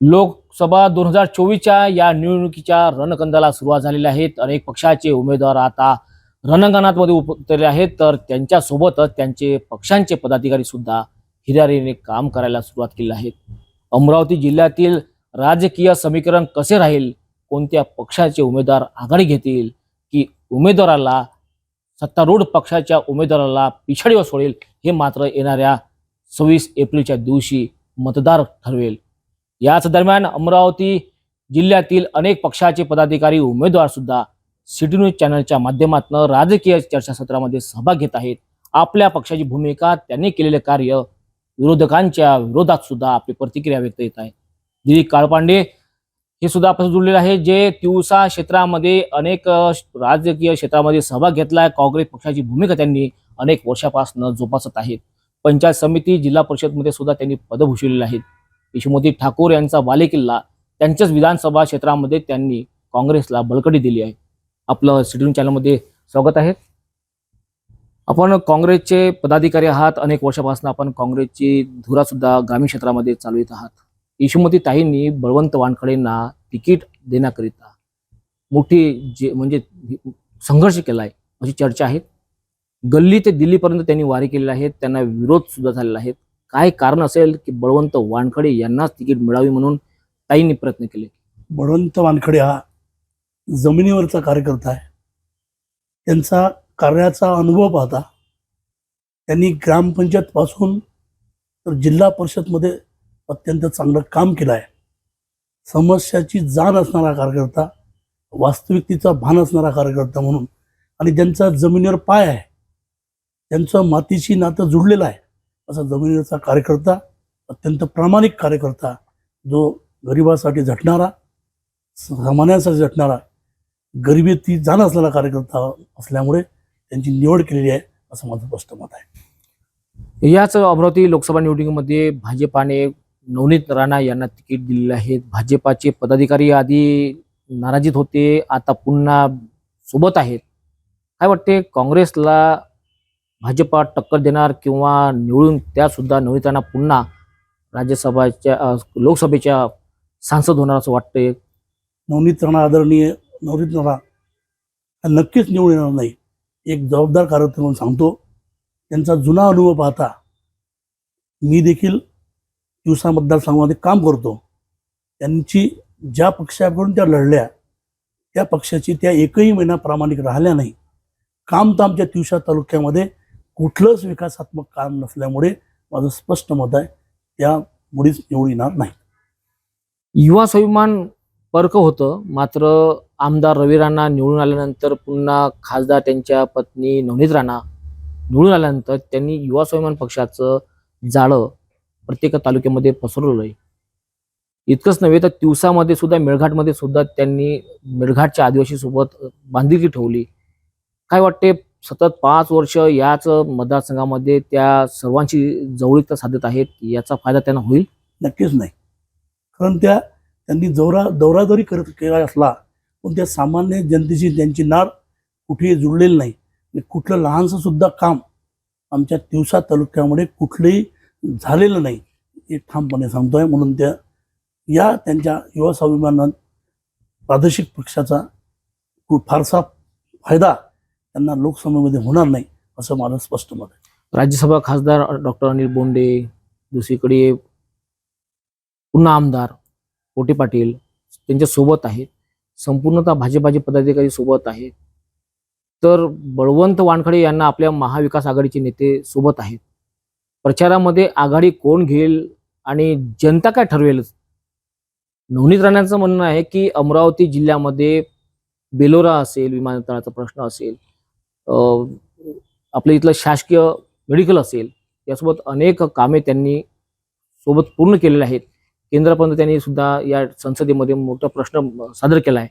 लोकसभा दोन हजार चोवीसच्या या निवडणुकीच्या रणकंदाला सुरुवात झालेली आहेत अनेक पक्षाचे उमेदवार आता रणंगणातमध्ये उतरले आहेत. तर त्यांच्यासोबतच त्यांचे पक्षांचे पदाधिकारी सुद्धा हिरारीने काम करायला सुरुवात केली आहे. अमरावती जिल्ह्यातील राजकीय समीकरण कसे राहील? कोणत्या पक्षाचे उमेदवार आघाडी घेतील? की उमेदवाराला सत्तारूढ पक्षाच्या उमेदवाराला पिछाडीवर सोडेल? हे मात्र येणाऱ्या सव्वीस एप्रिलच्या दिवशी मतदार ठरवेल. याच दरम्यान अमरावती जिल्ह्यातील अनेक पक्षाचे पदाधिकारी उमेदवार सुद्धा सिटी न्यूज चॅनलच्या माध्यमातून राजकीय चर्चासत्रामध्ये सहभाग घेत आहेत. आपल्या पक्षाची भूमिका त्यांनी केलेले कार्य विरोधकांच्या विरोधात सुद्धा आपली प्रतिक्रिया व्यक्त येत आहे. दिलीप काळपांडे हे सुद्धा आपण जुळलेले आहे जे तिवसा क्षेत्रामध्ये अनेक राजकीय क्षेत्रामध्ये सहभाग घेतलाय. काँग्रेस पक्षाची भूमिका त्यांनी अनेक वर्षापासून जोपासत आहेत. पंचायत समिती जिल्हा परिषदमध्ये सुद्धा त्यांनी पद भूषविलेले आहेत. यशोमती ठाकूर यांचा बालेकिल्ला त्यांच्याच विधानसभा क्षेत्रामध्ये त्यांनी काँग्रेसला बळकटी दिली आहे. आपलं सिटी चॅनलमध्ये स्वागत आहे. आपण काँग्रेसचे पदाधिकारी आहात. अनेक वर्षापासून आपण काँग्रेसची धुरा सुद्धा ग्रामीण क्षेत्रामध्ये चालवित आहात. यशोमती ताईंनी बळवंत वानखडेंना तिकीट देण्याकरिता मोठी जे म्हणजे संघर्ष केला आहे अशी चर्चा आहे. गल्ली ते दिल्लीपर्यंत त्यांनी वारी केलेली आहे. त्यांना विरोध सुद्धा झालेला आहे. काय कारण असेल की बळवंत वानखडे यांनाच तिकीट मिळावी म्हणून ताईंनी प्रयत्न केले. बळवंत वानखडे हा जमिनीवरचा कार्यकर्ता आहे. त्यांचा कार्याचा अनुभव पाहता त्यांनी ग्रामपंचायत पासून तर जिल्हा परिषदमध्ये अत्यंत चांगलं काम केलं आहे. समस्याची जाण असणारा कार्यकर्ता वास्तविकतेचा भान असणारा कार्यकर्ता म्हणून आणि ज्यांचा जमिनीवर पाय आहे त्यांचं मातीशी नातं जुडलेलं आहे असा जमिनीचा कार्यकर्ता अत्यंत प्रामाणिक कार्यकर्ता जो गरिबासाठी झटणारा सामान्यांसाठी झटणारा गरिबीती जाण असलेला कार्यकर्ता असल्यामुळे त्यांची निवड केलेली आहे असं माझं स्पष्ट मत आहे. याच अमरावती लोकसभा निवडणुकीमध्ये भाजपाने नवनीत राणा यांना तिकीट दिलेले आहे भाजपाचे पदाधिकारी आधी नाराजीत होते आता पुन्हा सोबत आहेत. काय वाटते काँग्रेसला भाजपा टक्कर देणार किंवा निवडून त्यासुद्धा सुद्धा पुन्हा राज्यसभाच्या लोकसभेच्या सांसद होणार असं वाटतंय? नवनीत राणा आदरणीय नवनीत राणा नक्कीच निवडून येणार नाही. एक जबाबदार कार्यक्रम म्हणून सांगतो. त्यांचा जुना अनुभव पाहता मी देखील दिवसा मतदारसंघामध्ये काम करतो. त्यांची ज्या पक्षाकडून त्या लढल्या त्या पक्षाची त्या एकही महिना प्रामाणिक राहिल्या नाही. काम तर आमच्या तिवसा तालुक्यामध्ये कुठलंच विकासात्मक काम नसल्यामुळे माझं स्पष्ट मत आहे त्या मुळीच निवडून येणार नाही. युवा स्वाभिमान पर्क होतं मात्र आमदार रवी राणा निवडून आल्यानंतर पुन्हा खासदार त्यांच्या पत्नी नवनीत राणा निवडून आल्यानंतर त्यांनी युवा स्वाभिमान पक्षाचं जाळं प्रत्येक तालुक्यामध्ये पसरवलं आहे इतकंच नव्हे तर तिवसामध्ये सुद्धा मेळघाटमध्ये सुद्धा त्यांनी मेळघाटच्या आदिवासी सोबत बांधिलकी ठेवली. काय वाटते सतत पाच वर्ष याच मतदारसंघामध्ये त्या सर्वांची जवळीकता साधत आहेत याचा फायदा त्यांना होईल? नक्कीच नाही. कारण त्या त्यांनी दौरा दौरादौरी करत केला असला पण त्या सामान्य जनतेची त्यांची नाळ कुठेही जुळलेली नाही. आणि कुठलं लहानसं सुद्धा काम आमच्या तिवसा तालुक्यामध्ये कुठलंही झालेलं नाही. हे ठामपणे सांगतोय. म्हणून त्या या त्यांच्या युवा स्वाभिमानात प्रादेशिक पक्षाचा खूप फारसा फायदा त्यांना लोकसभेमध्ये होणार नाही असं माझं स्पष्ट मत आहे. राज्यसभा खासदार डॉक्टर अनिल बोंडे दुसरीकडे पुन्हा आमदार पोटे पाटील त्यांच्यासोबत आहेत. संपूर्णतः भाजपाचे पदाधिकारी सोबत आहेत. तर बळवंत वानखडे यांना आपल्या महाविकास आघाडीचे नेते सोबत आहेत. प्रचारामध्ये आघाडी कोण घेईल आणि जनता काय ठरवेल? नवनीत राणांचं म्हणणं आहे की अमरावती जिल्ह्यामध्ये बेलोरा असेल विमानतळाचा प्रश्न असेल आपल्या इथलं शासकीय मेडिकल असेल यासोबत अनेक कामे त्यांनी सोबत पूर्ण केलेले आहेत. केंद्रापर्यंत त्यांनी सुद्धा या संसदेमध्ये मोठा प्रश्न सादर केला आहे.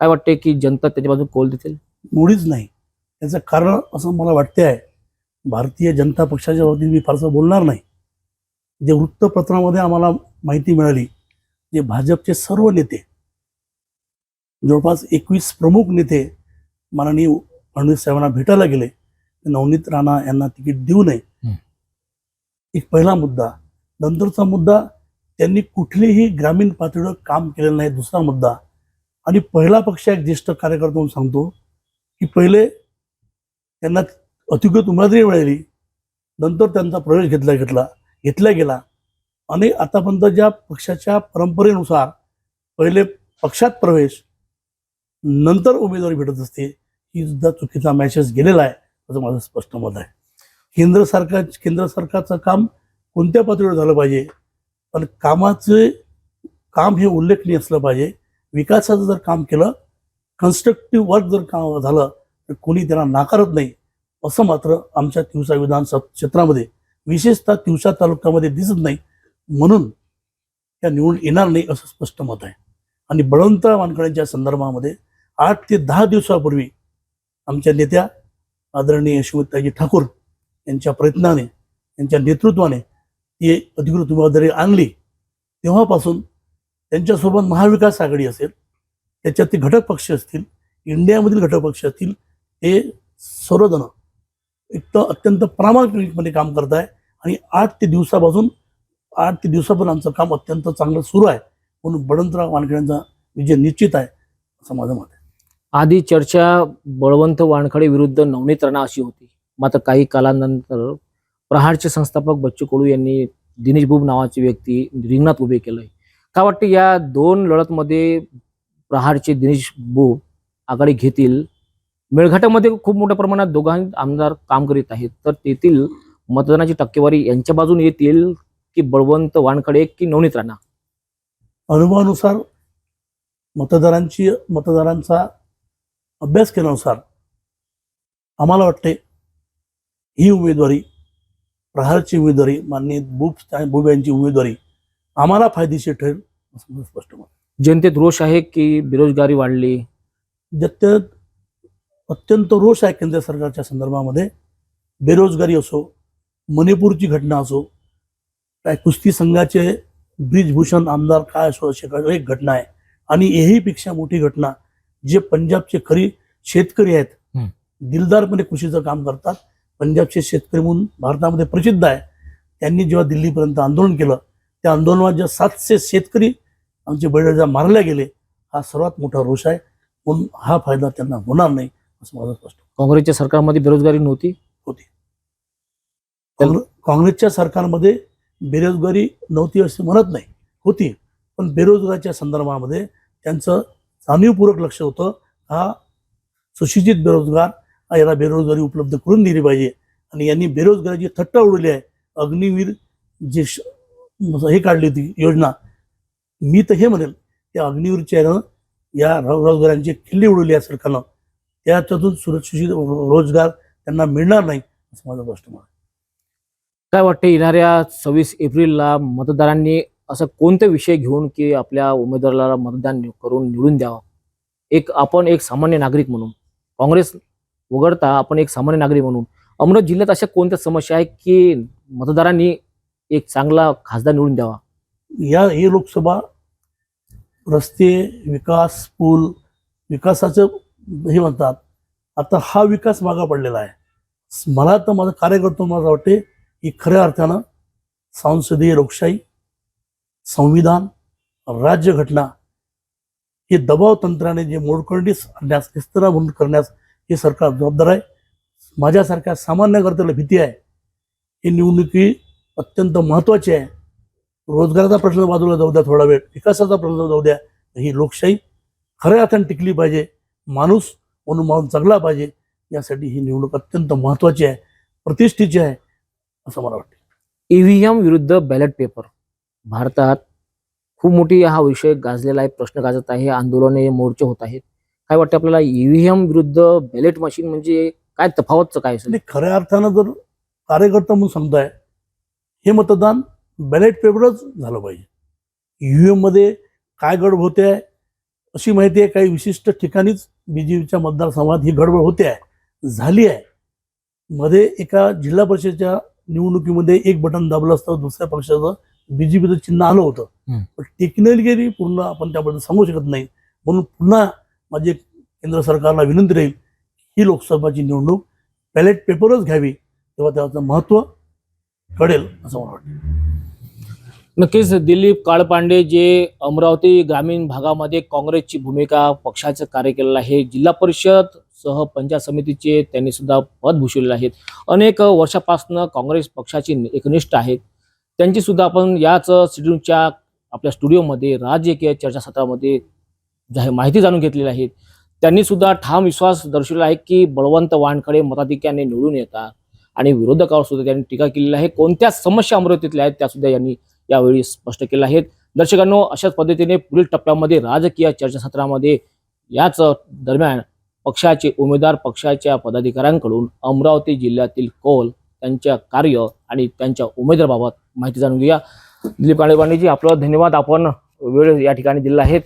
काय वाटते की जनता त्याच्या बाजून कौल देतील? मुळीच नाही. त्याचं कारण असं मला वाटते आहे. भारतीय जनता पक्षाच्या बाबतीत मी फारसं बोलणार नाही. जे वृत्तपत्रामध्ये आम्हाला माहिती मिळाली जे भाजपचे सर्व नेते जवळपास एकवीस प्रमुख नेते माननीय फडणवीस साहेबांना भेटायला गेले नवनीत राणा यांना तिकीट देऊ नये. एक पहिला मुद्दा. नंतरचा मुद्दा त्यांनी कुठलीही ग्रामीण पातळीवर काम केलेलं नाही. दुसरा मुद्दा आणि पहिला पक्ष एक ज्येष्ठ कार्यकर्ता म्हणून सांगतो की पहिले त्यांना अधिकृत उमेदवारी मिळाली नंतर त्यांचा प्रवेश घेतला घेतला घेतला गेला. आणि आतापर्यंत ज्या पक्षाच्या परंपरेनुसार पहिले पक्षात प्रवेश नंतर उमेदवारी भेटत असते. ही सुद्धा चुकीचा मॅसेज गेलेला आहे असं माझं स्पष्ट मत आहे. केंद्र सरकार केंद्र सरकारचं काम कोणत्या पातळीवर झालं पाहिजे? पण कामाचे काम हे उल्लेखनीय असलं पाहिजे. विकासाचं जर काम केलं कन्स्ट्रक्टिव्ह वर्क जर काम झालं तर कोणी त्यांना नाकारत नाही. असं मात्र आमच्या तिवसा विधान क्षेत्रामध्ये विशेषतः तिवसा तालुक्यामध्ये दिसत नाही. म्हणून त्या निवडून येणार नाही असं स्पष्ट मत आहे. आणि बळवंत वानकड्यांच्या संदर्भामध्ये आठ ते दहा दिवसापूर्वी आमच्या नेत्या आदरणीय यशवंतराजी ठाकूर यांच्या प्रयत्नाने यांच्या नेतृत्वाने ती अधिकृत उमेदवारी आणली. तेव्हापासून त्यांच्यासोबत महाविकास आघाडी असेल त्याच्यातील घटक पक्ष असतील इंडियामधील घटक पक्ष असतील हे सर्वजण एक तर अत्यंत प्रामाणिकपणे काम करत आहे आणि आठ ते दिवसापासून आठ ते दिवसापासून आमचं काम अत्यंत चांगलं सुरू आहे. म्हणून बळंतराव वानखेड्यांचा विजय निश्चित आहे असं माझं मत आहे. आधी चर्चा बळवंत वानखडे विरुद्ध नवनीत राणा अशी होती. मात्र काही कालानंतर प्रहारचे संस्थापक बच्चू कडू यांनी दिनेश बुब नावाची व्यक्ती रिंगणात उभे केलंय. का वाटते या दोन लढतमध्ये प्रहारचे दिनेश बुब आघाडी घेतील? मेळघाटामध्ये खूप मोठ्या प्रमाणात दोघांनी आमदार काम करीत आहेत. तर तेथील मतदानाची टक्केवारी यांच्या बाजूने येतील की बळवंत वानखडे की नवनीत राणा अनुभवानुसार मतदारांची मतदारांचा अभ्यास केल्यानुसार आम्हाला वाटते ही उमेदवारी प्रहारची उमेदवारी माननीय बुब बुब यांची उमेदवारी आम्हाला फायदेशीर ठरेल असं स्पष्ट जनतेत रोष आहे की बेरोजगारी वाढली? ज्यात अत्यंत रोष आहे केंद्र सरकारच्या संदर्भामध्ये. बेरोजगारी असो मणिपूरची घटना असो काय कुस्ती संघाचे ब्रिजभूषण आमदार काय असो अशी एक घटना आहे. आणि याहीपेक्षा मोठी घटना जे पंजाबचे खरी शेतकरी आहेत. दिलदारपणे कृषीचं काम करतात. पंजाबचे शेतकरी म्हणून भारतामध्ये प्रसिद्ध आहे. त्यांनी जेव्हा दिल्लीपर्यंत आंदोलन केलं त्या आंदोलनात ज्या सातशे शेतकरी आमचे बळीराजा मारले गेले हा सर्वात मोठा रोष आहे. म्हणून हा फायदा त्यांना होणार नाही असं माझं स्पष्ट काँग्रेसच्या सरकारमध्ये बेरोजगारी नव्हती? काँग्रे- काँग्रेसच्या सरकारमध्ये बेरोजगारी नव्हती असे म्हणत नाही. होती. पण बेरोजगारीच्या संदर्भामध्ये त्यांचं जाणीवपूर्वक लक्ष होतं. हा सुशिक्षित बेरोजगार हा याला बेरोजगारी उपलब्ध करून दिली पाहिजे. आणि यांनी बेरोजगारीची थट्टा उडवली आहे. अग्निवीर जे श- हे काढली होती योजना. मी तर हे म्हणेल की अग्निवीरच्या यानं या रोजगारांची किल्ले उडवली आहे सरकारनं. त्याच्यातून सुरक्षित रोजगार त्यांना मिळणार नाही असं माझं स्पष्ट मत काय वाटते येणाऱ्या सव्वीस एप्रिलला मतदारांनी असं कोणते विषय घेऊन की आपल्या उमेदवाराला मतदान करून निवडून द्यावं? एक आपण एक सामान्य नागरिक म्हणून. काँग्रेस वगळता आपण एक सामान्य नागरिक म्हणून. अमरावती जिल्ह्यात अशा कोणत्या समस्या आहेत की मतदारांनी एक चांगला खासदार निवडून द्यावा? या ही लोकसभा रस्ते विकास पूल विकासाचं हे म्हणतात. आता हा विकास मागा पडलेला आहे. मला तर माझं कार्यकर्तो मला वाटते की खऱ्या अर्थानं संसदीय लोकशाही संविधान राज्यघटना हे दबाव तंत्राने जे मोडकळणीस आणण्यास निस्तराभूत करण्यास हे सरकार जबाबदार आहे. माझ्यासारख्या सामान्यकर्त्याला भीती आहे. ही निवडणुकी अत्यंत महत्त्वाची आहे. रोजगाराचा प्रश्न बाजूला जाऊ द्या थोडा वेळ विकासाचा प्रश्न जाऊ द्या ही लोकशाही खऱ्या अर्थाने टिकली पाहिजे. माणूस म्हणून माणूस जगला पाहिजे. यासाठी ही निवडणूक अत्यंत महत्त्वाची आहे प्रतिष्ठेची आहे असं मला वाटतं. ईव्हीएम विरुद्ध बॅलेट पेपर. भारतात खूप मोठी हा विषय गाजलेला आहे प्रश्न गाजत आहे आंदोलने मोर्चे होत आहेत. काय वाटतं आपल्याला ईव्हीएम विरुद्ध बॅलेट मशीन म्हणजे काय तफावतचं काय असेल? खऱ्या अर्थानं जर कार्यकर्ता म्हणून समजाय हे मतदान बॅलेट पेपरच झालं पाहिजे. ईव्हीएममध्ये काय गडबड होते आहे अशी माहिती आहे काही विशिष्ट ठिकाणीच बीजेपीच्या मतदारसंघात ही गडबड होते आहे झाली आहे. मध्ये एका जिल्हा परिषदेच्या निवडणुकीमध्ये एक बटन दाबलं असतं दुसऱ्या पक्षाचं बीजेपीचं चिन्ह आलं होतं. पण टेक्निकली पूर्ण आपण त्याबद्दल सांगू शकत नाही. म्हणून पुन्हा माझी केंद्र सरकारला विनंती राहील ही लोकसभाची निवडणूक बॅलेट पेपरच घ्यावी तेव्हा त्याचं महत्त्व कळेल असं मला वाटतं. नक्कीच दिलीप काळपांडे जे अमरावती ग्रामीण भागामध्ये काँग्रेसची भूमिका पक्षाचं कार्य केलेलं आहे जिल्हा परिषद सह पंचायत समितीचे त्यांनी सुद्धा पद भूषवलेले आहेत. अनेक वर्षापासून काँग्रेस पक्षाची एकनिष्ठ आहेत. त्यांची सुद्धा आपण याच स्टुडिओच्या आपल्या स्टुडिओमध्ये राजकीय चर्चासत्रामध्ये जा माहिती जाणून घेतलेली आहे त्यांनी सुद्धा ठाम विश्वास दर्शवला आहे की बळवंत वानखडे मताधिक्याने निवडून येतात आणि विरोधकावर सुद्धा त्यांनी टीका केलेली आहे. कोणत्या समस्या अमरावतीतल्या आहेत त्या सुद्धा यांनी यावेळी स्पष्ट केल्या आहेत दर्शकांनो अशाच पद्धतीने पुढील टप्प्यामध्ये राजकीय चर्चासत्रामध्ये याच दरम्यान पक्षाचे उमेदवार पक्षाच्या पदाधिकाऱ्यांकडून अमरावती जिल्ह्यातील कौल त्यांच्या कार्य आणि त्यांच्या उमेदवाराबाबत माहिती जाणून घेऊया. दिलीप कांडेपांडेजी आपलं धन्यवाद. आपण वेळ या ठिकाणी दिलेला आहे.